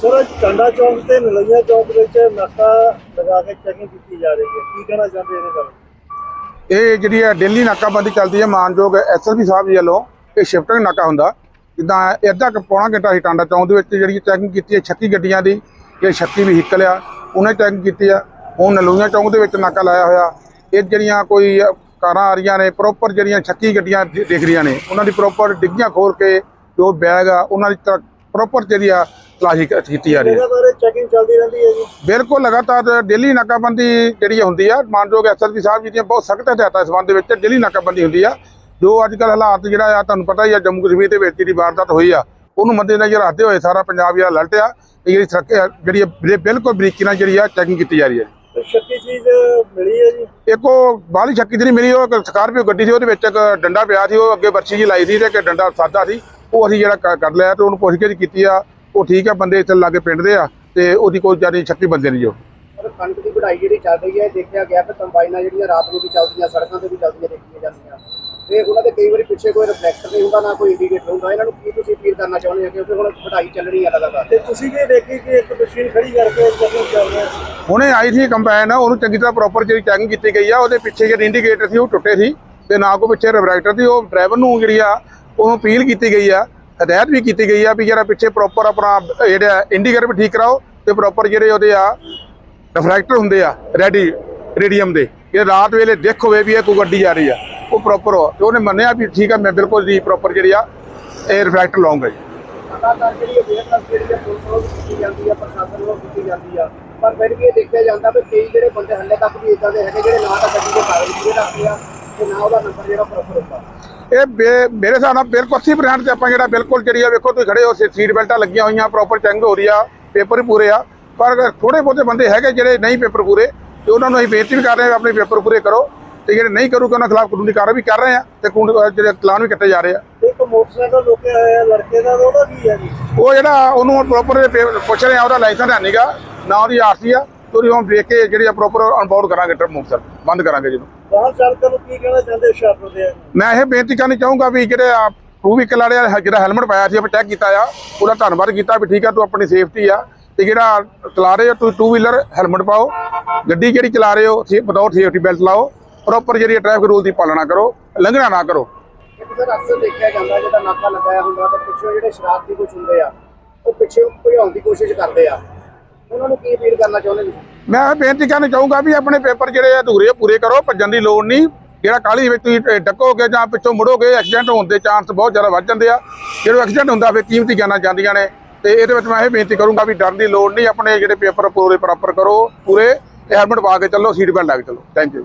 Sir Tanda ਚੌਂਕ ਤੇ ਨਲਈਆ ਚੌਂਕ ਵਿੱਚ ਨਾਕਾ ਲਗਾ ਕੇ ਚੈਕਿੰਗ ਕੀਤੀ ਜਾ ਰਹੀ ਹੈ। ਕੀ ਕਹਿਣਾ ਚਾਹੁੰਦੇ ਇਹਦੇ ਬਾਰੇ? ਇਹ ਜਿਹੜੀ ਹੈ ਡੇਲੀ ਨਾਕਾਬੰਦੀ ਚੱਲਦੀ ਹੈ। ਮਾਨਯੋਗ ਐਸਐਸਪੀ ਸਾਹਿਬ ਜੀ ਵੱਲੋਂ ਇਹ ਸ਼ਿਫਟਿੰਗ ਨਾਕਾ ਹੁੰਦਾ। ਜਿੱਦਾਂ ਇਹ ਅੱਧਾ ਕੁ ਪੌਣਾ ਘੰਟਾ ਸੀ ਟਾਂਡਾ ਚੌਂਕ ਦੇ ਵਿੱਚ ਜਿਹੜੀ ਚੈਕਿੰਗ ਕੀਤੀ ਹੈ। 36 ਗੱਡੀਆਂ ਦੀ ਇਹ 36 ਵਹੀਕਲ ਆ ਉਹਨੇ ਚੈਕਿੰਗ ਕੀਤੀ ਆ ਹੁਣ ਨਲੂਈਆਂ ਚੌਂਕ ਦੇ ਵਿੱਚ ਨਾਕਾ ਲਾਇਆ ਹੋਇਆ। ਇਹ ਜਿਹੜੀਆਂ ਕੋਈ ਕਾਰਾਂ ਆ ਰਹੀਆਂ ਨੇ, ਪ੍ਰੋਪਰ ਜਿਹੜੀਆਂ 36 ਗੱਡੀਆਂ ਦਿਖ ਰਹੀਆਂ ਨੇ, ਉਹਨਾਂ ਦੀ ਪ੍ਰੋਪਰ ਡਿੱਗੀਆਂ ਖੋਲ ਕੇ ਜੋ ਬੈਗ ਆ, ਉਹਨਾਂ ਦੀ ਪ੍ਰੋਪਰ ਜਿਹੜੀ ਆ ਤਲਾਸ਼ੀ ਕੀਤੀ ਜਾ ਰਹੀ ਹੈ। ਲਗਾਤਾਰ ਚੈਕਿੰਗ ਚੱਲਦੀ ਰਹਿੰਦੀ ਹੈ ਜੀ। ਬਿਲਕੁਲ ਲਗਾਤਾਰ ਡੇਲੀ ਨਾਕਾਬੰਦੀ ਜਿਹੜੀ ਹੁੰਦੀ ਆ ਮਾਨਯੋਗ ਐਸਐਸਪੀ ਸਾਹਿਬ ਜੀ ਦੀਆਂ ਬਹੁਤ ਸਖਤ ਹਦਾਇਤਾਂ ਇਸ ਸੰਬੰਧ ਦੇ ਵਿੱਚ ਡੇਲੀ ਨਾਕਾਬੰਦੀ ਹੁੰਦੀ ਆ ਜੋ ਅੱਜ ਕੱਲ੍ਹ ਹਾਲਾਤ ਜਿਹੜਾ ਆ ਤੁਹਾਨੂੰ ਪਤਾ ਹੀ ਆ ਜੰਮੂ ਕਸ਼ਮੀਰ ਦੇ ਵਿੱਚ ਜਿਹੜੀ ਵਾਰਦਾਤ ਹੋਈ ਆ ਉਹਨੂੰ ਮੱਦੇ ਨਜ਼ਰ ਰੱਖਦੇ ਹੋਏ ਸਾਰਾ ਪੰਜਾਬ ਜਿਹੜਾ ਅਲਰਟ ਆ ਤੇ ਜਿਹੜੀ ਜਿਹੜੀ ਬਿਲਕੁਲ ਬਰੀਕੀ ਨਾਲ ਜਿਹੜੀ ਆ ਚੈਕਿੰਗ ਕੀਤੀ ਜਾ ਰਹੀ ਹੈ। ਸ਼ੱਕੀ ਚੀਜ਼ ਮਿਲੀ ਹੈ ਜੀ। ਇੱਕ ਉਹ ਬਾਹਲੀ ਸ਼ੱਕੀ ਨਹੀਂ ਮਿਲੀ ਉਹ ਸਕਾਰਪੀਓ ਗੱਡੀ ਸੀ ਉਹਦੇ ਵਿੱਚ ਇੱਕ ਡੰਡਾ ਪਿਆ ਸੀ ਉਹ ਅੱਗੇ ਵਰਛੀ ਜੀ ਲਾਈ ਸੀ ਤੇ ਇੱਕ ਡੰਡਾ ਸਾਦਾ ਸੀ ਉਹ ਅਸੀਂ ਜਿਹੜਾ ਕ- ਕੱਢ ਲਿਆ ਤੇ ਉਹਨੂੰ ਪੁੱਛਗਿੱਛ ਕੀਤੀ ਆ ਉਹ ਠੀਕ ਆ ਬੰਦੇ ਇੱਥੇ ਲਾਗੇ ਪਿੰਡ ਦੇ ਆ ਤੇ ਉਹਦੀ ਕੋਈ ਜ਼ਿਆਦਾ ਸ਼ੱਕੀ ਬੰਦੇ ਨਹੀਂ ਜੋ ਪਰ ਕਣਕ ਦੀ ਵਢਾਈ ਜਿਹੜੀ ਚੱਲ ਰਹੀ ਹੈ ਦੇਖਿਆ ਗਿਆ ਕਿ ਕੰਬਾਈਨਾਂ ਜਿਹੜੀਆਂ ਰਾਤ ਨੂੰ ਵੀ ਚੱਲਦੀਆਂ ਸੜਕਾਂ ਤੇ ਵੀ ਚੱਲਦੀਆਂ ਦੇਖੀਆਂ ਜਾਂਦੀਆਂ। ਤੇ ਉਹਨਾਂ ਦੇ ਕਈ ਵਾਰੀ ਪਿੱਛੇ ਕੋਈ ਰਿਫਲੈਕਟਰ ਨਹੀਂ ਹੁੰਦਾ ਨਾ ਕੋਈ ਇੰਡੀਕੇਟਰ ਹੁੰਦਾ। ਇਹਨਾਂ ਨੂੰ ਕੀ ਤੁਸੀਂ ਅਪੀਲ ਕਰਨਾ ਚਾਹੁੰਦੇ ਹੋ? ਕਿਉਂਕਿ ਹੁਣ ਵਢਾਈ ਚੱਲਣੀ ਹੈ ਲਗਾਤਾਰ। ਤੇ ਤੁਸੀਂ ਵੀ ਦੇਖੀ ਕਿ ਇੱਕ ਮਸ਼ੀਨ ਖੜੀ ਕਰਕੇ ਚੈਕਿੰਗ ਚੱਲ ਰਹੀ ਹੈ ਹੁਣੇ ਆਈ ਸੀ ਕੰਬਾਈਨ ਉਹਨੂੰ ਚੰਗੀ ਤਰ੍ਹਾਂ ਪ੍ਰੋਪਰ ਜਿਹੜੀ ਚੈਕਿੰਗ ਕੀਤੀ ਗਈ ਆ ਉਹਦੇ ਪਿੱਛੇ ਜਿਹੜੇ ਇੰਡੀਕੇਟਰ ਸੀ ਉਹ ਟੁੱਟੇ ਸੀ ਤੇ ਨਾ ਕੋ ਪਿੱਛੇ ਰਿਫਰੈਕਟਰ ਸੀ ਉਹ ਡਰਾਈਵਰ ਨੂੰ ਜਿਹੜੀ ਆ ਉਹਨੂੰ ਅਪੀਲ ਕੀਤੀ ਗਈ ਆ ਹਦਾਇਤ ਵੀ ਕੀਤੀ ਗਈ ਆ ਵੀ ਜਿਹੜਾ ਪਿੱਛੇ ਪ੍ਰੋਪਰ ਆਪਣਾ, ਜਿਹੜਾ ਇੰਡੀਕੇਟਰ ਵੀ ਠੀਕ ਕਰਾਓ ਤੇ ਪ੍ਰੋਪਰ ਜਿਹੜੇ ਉਹਦੇ ਆ ਰਿਫਰੈਕਟਰ ਹੁੰਦੇ ਆ ਰੈਡੀ ਰੇਡੀਅਮ ਦੇ। ਇਹ ਰਾਤ ਵੇਲੇ ਦੇਖ ਹੋਵੇ ਵੀ ਇਹ ਕੋਈ ਗੱਡੀ ਆ ਰਹੀ ਆ, ਉਹ ਪ੍ਰੋਪਰ ਹੋ। ਤੇ ਉਹਨੇ ਮੰਨਿਆ ਵੀ ਠੀਕ ਆ, ਮੈਂ ਬਿਲਕੁਲ ਜੀ ਪ੍ਰੋਪਰ ਜਿਹੜੀ ਆ, ਇਹ ਰਿਫਰੈਕਟਰ ਲਾਉਂਗਾ ਜੀ। ਲਗਾਤਾਰ ਜਿਹੜੀ ਅਵੇਅਰਨੈਸ ਜਿਹੜੀ ਹੈ ਪੁਲਿਸ ਵੱਲੋਂ ਵੀ ਕੀਤੀ ਜਾਂਦੀ ਹੈ ਪ੍ਰਸ਼ਾਸਨ ਵੱਲੋਂ ਕੀਤੀ ਜਾਂਦੀ ਆ। ਪਰ ਫਿਰ ਵੀ ਇਹ ਦੇਖਿਆ ਜਾਂਦਾ ਵੀ ਕਈ ਜਿਹੜੇ ਬੰਦੇ ਹੱਲੇ ਤੱਕ ਵੀ ਇਦਾਂ ਦੇ ਹੈਗੇ ਜਿਹੜੇ ਨਾ ਤਾਂ ਗੱਡੀ ਦੇ ਕਾਗਜ਼ ਪੂਰੇ ਰੱਖਦੇ ਆ, ਤੇ ਨਾ ਉਹਦਾ ਨੰਬਰ ਜਿਹੜਾ ਪ੍ਰੋਪਰ ਹੁੰਦਾ। ਇਹ ਮੇਰੇ ਹਿਸਾਬ ਨਾਲ ਬਿਲਕੁਲ 80% ਤੇ ਆਪਾਂ ਜਿਹੜਾ ਬਿਲਕੁਲ ਜਿਹੜੀ ਆ ਵੇਖੋ ਤੁਸੀਂ ਖੜੇ ਹੋ ਸੀਟ ਬੈਲਟਾਂ ਲੱਗੀਆਂ ਹੋਈਆਂ ਪ੍ਰੋਪਰ ਚੈਕਿੰਗ ਹੋ ਰਹੀ ਆ ਪੇਪਰ ਪੂਰੇ ਆ। ਪਰ ਥੋੜੇ ਬਹੁਤੇ ਬੰਦੇ ਹੈਗੇ ਜਿਹੜੇ ਨਹੀਂ ਪੇਪਰ ਪੂਰੇ ਤੇ ਉਹਨਾਂ ਨੂੰ ਅਸੀਂ ਬੇਨਤੀ ਵੀ ਕਰ ਰਹੇ ਵੀ ਆਪਣੇ ਪੇਪਰ ਪੂਰੇ ਕਰੋ। ਤੇ ਜਿਹੜੇ ਨਹੀਂ ਕਰੂਗੇ ਉਹਨਾਂ ਖਿਲਾਫ ਕਾਨੂੰਨੀ ਕਾਰਵਾਈ ਵੀ ਕਰ ਰਹੇ ਆ ਤੇ ਜਿਹੜੇ ਚਲਾਨ ਵੀ ਕੱਟੇ ਜਾ ਰਹੇ ਆ। ਇੱਕ ਮੋਟਰਸਾਈਕਲ ਰੋਕਿਆ ਹੋਇਆ ਲੜਕੇ ਦਾ ਉਹਦਾ ਕੀ ਹੈ ਜੀ? ਉਹ ਜਿਹੜਾ ਉਹਨੂੰ ਪ੍ਰੋਪਰ ਪੁੱਛ ਰਹੇ ਆ ਉਹਦਾ ਲਾਇਸੈਂਸ ਹੈ ਨਹੀਂਗਾ ਨਾ ਉਹਦੀ ਆਰਸੀ ਆ। ਤੇ ਉਹਦੀ ਹੁਣ ਦੇਖ ਕੇ ਜਿਹੜੀ ਆ ਪ੍ਰੋਪਰ ਅਨਬੋਰਡ ਕਰਾਂਗੇ ਟਰਮ ਮੋਟਰ ਬੰਦ ਕਰਾਂਗੇ ਜਿਹਨੂੰ ਵਾਹਨ ਚਾਲਕਾਂ ਨੂੰ ਕੀ ਕਹਿਣਾ ਚਾਹੁੰਦੇ ਹੁਸ਼ਿਆਰਪੁਰ ਦੇ? ਮੈਂ ਇਹ ਬੇਨਤੀ ਕਰਨੀ ਚਾਹੂੰਗਾ ਵੀ ਜਿਹੜੇ ਆ ਟੂ ਵੀਕਲ ਵਾਲੇ ਜਿਹੜਾ ਹੈਲਮਟ ਪਾਇਆ ਸੀ ਆਪਾਂ ਚੈੱਕ ਕੀਤਾ ਆ ਉਹਦਾ ਧੰਨਵਾਦ ਕੀਤਾ ਵੀ ਠੀਕ ਆ ਤੂੰ ਆਪਣੀ ਸੇਫਟੀ ਆ। ਤੇ ਜਿਹੜਾ ਚਲਾ ਰਹੇ ਹੋ ਤੁਸੀਂ ਟੂ ਵੀਲਰ ਹੈਲਮਟ ਪਾਓ ਗੱਡੀ ਜਿਹੜੀ ਚਲਾ ਰਹੇ ਹੋ ਸੇ ਬਤਾਓ ਸੇਫਟੀ ਬੈਲਟ ਲਾਓ ਪ੍ਰੋਪਰ ਜਿਹੜੀ ਟ੍ਰੈਫਿਕ ਰੂਲ ਦੀ ਪਾਲਣਾ ਕਰੋ ਲੰਘਣਾ ਨਾ ਕਰੋ। ਸਰ ਅਕਸਰ ਦੇਖਿਆ ਜਾਂਦਾ ਜਿਹੜਾ ਨਾਕਾ ਲਗਾਇਆ ਹੁੰਦਾ ਤੇ ਪਿੱਛੇ ਜਿਹੜੇ ਸ਼ਰਾਰਤੀ ਕੁਝ ਹੁੰਦੇ ਆ ਉਹ ਪਿੱਛੇ ਭਜਾਉਣ ਦੀ ਕੋਸ਼ਿਸ਼ ਕਰਦੇ ਆ। ਉਹਨਾਂ ਨੂੰ ਕੀ ਅਪੀਲ ਕਰਨਾ ਚਾਹੁੰਦੇ ਤੁਸੀਂ ਮੈਂ ਇਹ ਬੇਨਤੀ ਕਰਨੀ ਚਾਹੂੰਗਾ ਵੀ ਆਪਣੇ ਪੇਪਰ ਜਿਹੜੇ ਅਧੂਰੇ ਆ, ਪੂਰੇ ਕਰੋ, ਭੱਜਣ ਦੀ ਲੋੜ ਨਹੀਂ। ਜਿਹੜਾ ਕਾਹਲੀ ਵਿੱਚ ਤੁਸੀਂ ਡੱਕੋਗੇ ਜਾਂ ਪਿੱਛੋਂ ਮੁੜੋਗੇ ਐਕਸੀਡੈਂਟ ਹੋਣ ਦੇ ਚਾਂਸ ਬਹੁਤ ਜ਼ਿਆਦਾ ਵੱਧ ਜਾਂਦੇ ਆ। ਜਦੋਂ ਐਕਸੀਡੈਂਟ ਹੁੰਦਾ, ਫਿਰ ਕੀਮਤੀ ਜਾਨਾਂ ਜਾਂਦੀਆਂ ਨੇ। ਤੇ ਇਹਦੇ ਵਿੱਚ ਮੈਂ ਇਹ ਬੇਨਤੀ ਕਰੂੰਗਾ ਵੀ ਡਰਨ ਦੀ ਲੋੜ ਨਹੀਂ, ਆਪਣੇ ਜਿਹੜੇ ਪੇਪਰ ਪੂਰੇ ਪ੍ਰੋਪਰ ਕਰੋ, ਪੂਰੇ। ਹੈਲਮਟ ਪਾ ਕੇ ਚੱਲੋ ਸੀਟ ਬੈਲਟ ਲਾ ਕੇ ਚੱਲੋ। Thank you